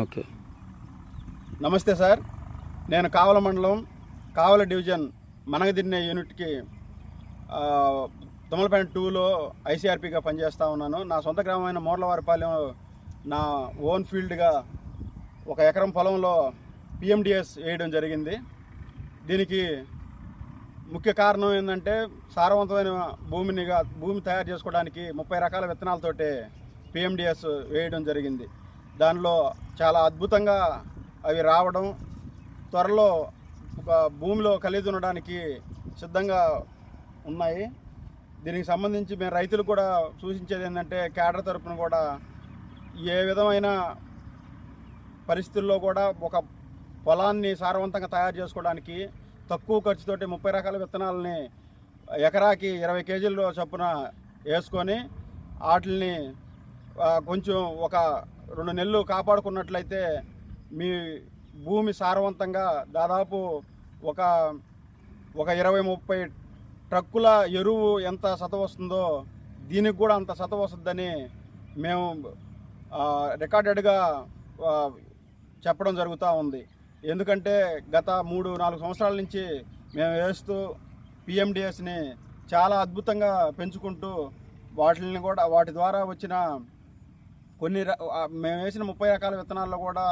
Okay. నమస్తే sir. నేను కావల మండలం కావల డివిజన్ మనగదిన్నే యూనిట్కి ఆ, తుమ్మలపేట టూలో ఐసీఆర్పీగా పనిచేస్తూ ఉన్నాను. నా సొంత గ్రామమైన మోర్లవారిపాలెం నా ఓన్ ఫీల్డ్గా ఒక ఎకరం పొలంలో పిఎండిఎస్ వేయడం జరిగింది. దీనికి ముఖ్య కారణం ఏంటంటే సారవంతమైన భూమినిగా భూమి తయారు చేసుకోవడానికి ముప్పై రకాల విత్తనాలతోటి పిఎండిఎస్ వేయడం జరిగింది. దానిలో చాలా అద్భుతంగా అవి రావడం త్వరలో ఒక భూమిలో కలిగి ఉండడానికి సిద్ధంగా ఉన్నాయి. దీనికి సంబంధించి మేము రైతులు కూడా సూచించేది ఏంటంటే కేడర్ తరపున కూడా ఏ విధమైన పరిస్థితుల్లో కూడా ఒక పొలాన్ని సారవంతంగా తయారు చేసుకోవడానికి తక్కువ ఖర్చుతోటి ముప్పై రకాల విత్తనాలని ఎకరాకి ఇరవై కేజీల చొప్పున వేసుకొని వాటిని కొంచెం ఒక రెండు నెలలు కాపాడుకున్నట్లయితే మీ భూమి సారవంతంగా దాదాపు ఒక ఒక ఇరవై ముప్పై ట్రక్కుల ఎరువు ఎంత సత వస్తుందో దీనికి కూడా అంత సత వస్తుందని మేము రికార్డెడ్గా చెప్పడం జరుగుతూ ఉంది. ఎందుకంటే గత మూడు నాలుగు సంవత్సరాల నుంచి మేము వేస్తూ పిఎండిఎస్ని చాలా అద్భుతంగా పెంచుకుంటూ వాటిని కూడా వాటి ద్వారా వచ్చిన కొన్ని ర- మేము వేసిన ముప్పై రకాల విత్తనాల్లో కూడా